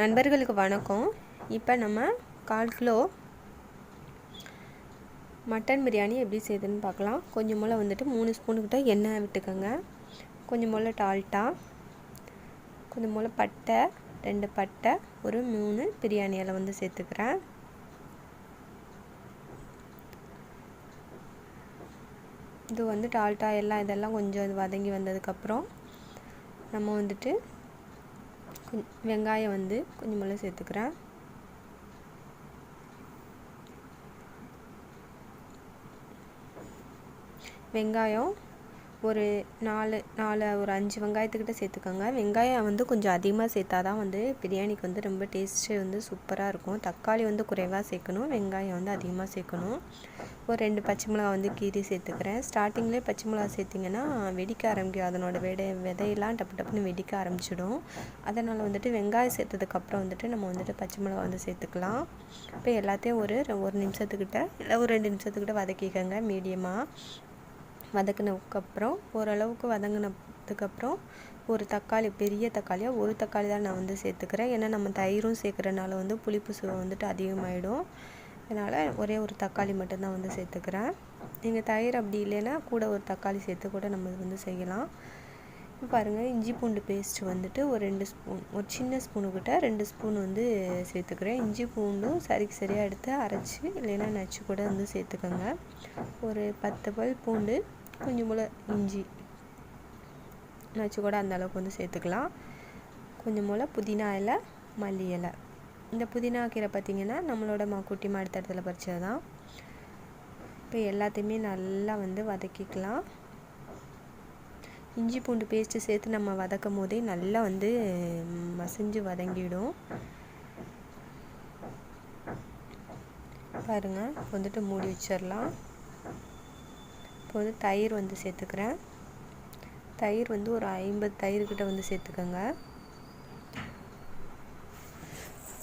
நண்பர்களுக்கு வணக்கம். இப்போ நம்ம கால் கிலோ மட்டன் பிரியாணி எப்படி செய்யுதுன்னு பார்க்கலாம். கொஞ்சம் போல் வந்துட்டு மூணு ஸ்பூனுக்கிட்ட எண்ணெய் விட்டுக்கோங்க. கொஞ்சம் போல் டால்ட்டா கொஞ்சம் போல் பட்டை ரெண்டு பட்டை ஒரு மூணு பிரியாணியில் வந்து சேர்த்துக்கிறேன். இது வந்து டால்ட்டா எல்லாம் இதெல்லாம் கொஞ்சம் இது வதங்கி வந்ததுக்கப்புறம் நம்ம வந்துட்டு வெங்காயம் வந்து கொஞ்சம் சேர்த்துக்கிறேன். வெங்காயம் ஒரு நாலு நாலு ஒரு அஞ்சு வெங்காயத்துக்கிட்ட சேர்த்துக்கோங்க. வெங்காயம் வந்து கொஞ்சம் அதிகமாக சேர்த்தா தான் வந்து பிரியாணிக்கு வந்து ரொம்ப டேஸ்ட்டு வந்து சூப்பராக இருக்கும். தக்காளி வந்து குறைவாக சேர்க்கணும். வெங்காயம் வந்து அதிகமாக சேர்க்கணும். ஒரு ரெண்டு பச்சை மிளகா வந்து கீரி சேர்த்துக்கிறேன். ஸ்டார்டிங்லேயே பச்சை மிளகா சேர்த்திங்கன்னா வெடிக்க ஆரம்பிக்கும். அதனோட விதை விதையெல்லாம் டப்பு டப்புன்னு வெடிக்க ஆரம்பிச்சிடும். அதனால் வந்துட்டு வெங்காயம் சேர்த்ததுக்கப்புறம் வந்துட்டு நம்ம வந்துட்டு பச்சை மிளகா வந்து சேர்த்துக்கலாம். இப்போ எல்லாத்தையும் ஒரு ஒரு நிமிஷத்துக்கிட்ட இல்லை ஒரு ரெண்டு நிமிஷத்துக்கிட்ட வதக்கிக்கோங்க மீடியமாக வதக்கினதுக்கப்புறம் ஓரளவுக்கு வதங்கினதுக்கப்புறம் ஒரு தக்காளி பெரிய தக்காளியாக ஒரு தக்காளி தான் நான் வந்து சேர்த்துக்கிறேன். ஏன்னா நம்ம தயிரும் சேர்க்குறனால வந்து புளிப்பு சுவை வந்துட்டு அதிகமாகிடும் அதனால் ஒரே ஒரு தக்காளி மட்டும்தான் வந்து சேர்த்துக்கிறேன். நீங்கள் தயிர் அப்படி இல்லைன்னா கூட ஒரு தக்காளி சேர்த்து கூட நம்ம வந்து செய்யலாம். பாருங்கள் இஞ்சி பூண்டு பேஸ்ட் வந்துட்டு ஒரு ரெண்டு ஸ்பூன் ஒரு சின்ன ஸ்பூனுக்கிட்ட ரெண்டு ஸ்பூன் வந்து சேர்த்துக்கிறேன். இஞ்சி பூண்டும் சரிக்கு சரியாக எடுத்து அரைச்சி இல்லைன்னா நச்சு கூட வந்து சேர்த்துக்கோங்க. ஒரு பத்து பல் பூண்டு கொஞ்சம் போல் இஞ்சி. நச்சு கூட அந்த அளவுக்கு வந்து சேர்த்துக்கலாம். கொஞ்சம் போல் புதினா இலை மல்லி இலை. இந்த புதினா கீரை பார்த்திங்கன்னா நம்மளோட மா குட்டி மாடி தடத்தில் பறிச்சது தான் இப்போ எல்லாத்தையுமே நல்லா வந்து வதக்கிக்கலாம். இஞ்சி பூண்டு பேஸ்ட்டு சேர்த்து நம்ம வதக்கும் போதே நல்லா வந்து மசிஞ்சு வதங்கிடும். பாருங்கள் வந்துட்டு மூடி வச்சிடலாம். இப்போ வந்து தயிர் வந்து சேர்த்துக்கிறேன். தயிர் வந்து ஒரு ஐம்பது தயிர்கிட்ட வந்து சேர்த்துக்கோங்க.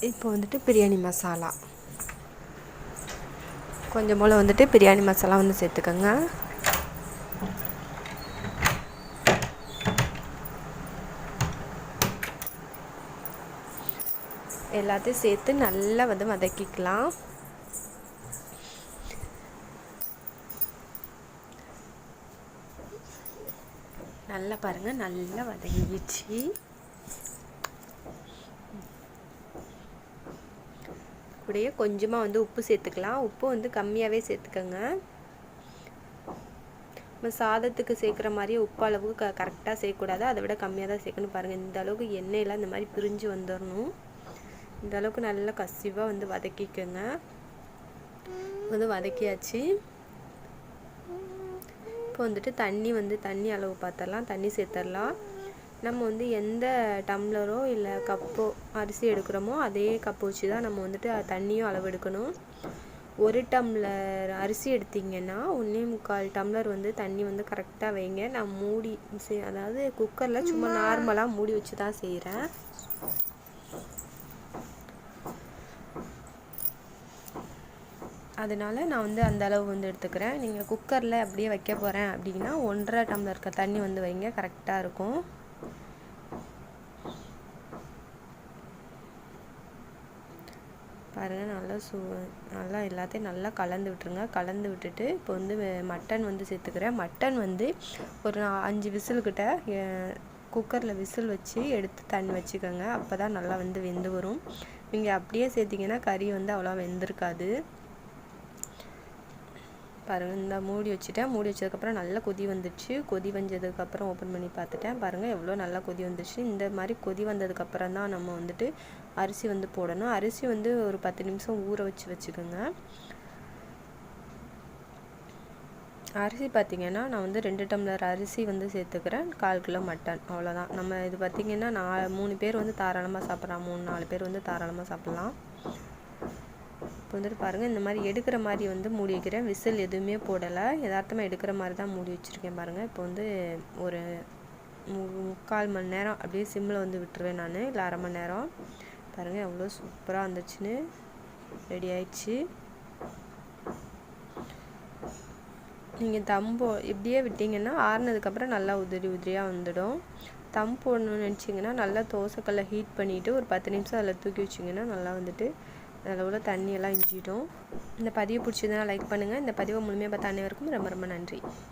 இப்போ வந்துட்டு பிரியாணி மசாலா. கொஞ்சம் போல் வந்துட்டு பிரியாணி மசாலா வந்து சேர்த்துக்கோங்க. எல்லாத்தையும் சேர்த்து நல்லா வந்து வதக்கிக்கலாம். நல்லா பாருங்கள் நல்லா வதங்கிடுச்சு. கூடயே கொஞ்சமாக வந்து உப்பு சேர்த்துக்கலாம். உப்பு வந்து கம்மியாகவே சேர்த்துக்கோங்க. நம்ம சாதத்துக்கு சேர்க்குற மாதிரியே உப்பு அளவுக்கு க கரெக்டாக சேர்க்கக்கூடாது. அதை விட கம்மியாக தான் சேர்க்கணும். பாருங்கள் இந்த அளவுக்கு எண்ணெயெல்லாம் இந்த மாதிரி பிரிஞ்சு வந்துடணும் இந்த அளவுக்கு நல்லா கசிவாக வந்து வதக்கிக்கோங்க. வந்து வதக்கியாச்சு. இப்போ வந்துட்டு தண்ணி வந்து தண்ணி அளவு பார்த்தரலாம் தண்ணி சேர்த்துடலாம். நம்ம வந்து எந்த டம்ளரோ இல்லை கப்போ அரிசி எடுக்கிறோமோ அதே கப்பு வச்சு தான் நம்ம வந்துட்டு தண்ணியும் அளவு எடுக்கணும். ஒரு டம்ளர் அரிசி எடுத்திங்கன்னா ஒன்றே முக்கால் டம்ளர் வந்து தண்ணி வந்து கரெக்டாக வைங்க. நான் மூடி அதாவது குக்கரில் சும்மா நார்மலாக மூடி வச்சு தான் செய்கிறேன் அதனால் நான் வந்து அந்த அளவு வந்து எடுத்துக்கிறேன். நீங்கள் குக்கரில் அப்படியே வைக்க போகிறேன் அப்படின்னா ஒன்றரை டம்ளர் இருக்க தண்ணி வந்து வைங்க. கரெக்டாக இருக்கும். பாருங்கள் நல்லா சூ நல்லா எல்லாத்தையும் நல்லா கலந்து விட்டுருங்க. கலந்து விட்டுட்டு இப்போ வந்து மட்டன் வந்து சேர்த்துக்கிறேன். மட்டன் வந்து ஒரு அஞ்சு விசில்கிட்ட குக்கரில் விசில் வச்சு எடுத்து தண்ணி வச்சுக்கோங்க. அப்போ தான் நல்லா வந்து வெந்து வரும். நீங்கள் அப்படியே சேர்த்திங்கன்னா கறி வந்து அவ்வளோ வெந்திருக்காது. பாருங்கள் இந்த மூடி வச்சுட்டேன். மூடி வச்சதுக்கப்புறம் நல்லா கொதி வந்துடுச்சு. கொதி வந்ததுக்கப்புறம் ஓப்பன் பண்ணி பார்த்துட்டேன். பாருங்கள் எவ்வளோ நல்லா கொதி வந்துடுச்சு. இந்த மாதிரி கொதி வந்ததுக்கப்புறம் தான் நம்ம வந்துட்டு அரிசி வந்து போடணும். அரிசி வந்து ஒரு பத்து நிமிஷம் ஊற வச்சு வச்சுக்கோங்க. அரிசி பார்த்திங்கன்னா நான் வந்து ரெண்டு டம்ளர் அரிசி வந்து சேர்த்துக்கிறேன். கால் கிலோ மட்டன். அவ்வளோதான். நம்ம இது பார்த்திங்கன்னா நான் மூணு பேர் வந்து தாராளமாக சாப்பிட்லாம். மூணு நாலு பேர் வந்து தாராளமாக சாப்பிட்லாம். இப்போ வந்துட்டு பாருங்கள் இந்த மாதிரி எடுக்கிற மாதிரி வந்து மூடி வைக்கிறேன். விசில் எதுவுமே போடலை. யதார்த்தமாக எடுக்கிற மாதிரி தான் மூடி வச்சுருக்கேன் பாருங்கள் இப்போ வந்து ஒரு முக்கால் மணி நேரம் அப்படியே சிம்மில் வந்து விட்டுருவேன் நான். இல்லை அரை மணி நேரம். பாருங்கள் எவ்வளோ சூப்பராக வந்துச்சுன்னு. ரெடி ஆயிடுச்சு. நீங்கள் தம்போ இப்படியே விட்டிங்கன்னா ஆறுனதுக்கப்புறம் நல்லா உதிரி உதிரியாக வந்துடும். தம் போடணும்னு நினச்சிங்கன்னா நல்லா தோசைக்கல்லை ஹீட் பண்ணிவிட்டு ஒரு பத்து நிமிஷம் அதில் தூக்கி வச்சிங்கன்னா நல்லா வந்துட்டு அளவில் தண்ணியெல்லாம் இஞ்சிடும் இந்த பதிவு பிடிச்சிருந்தா லைக் பண்ணுங்கள் இந்த பதிவை முழுமையாக பார்த்த அனைவருக்கும் ரொம்ப ரொம்ப நன்றி.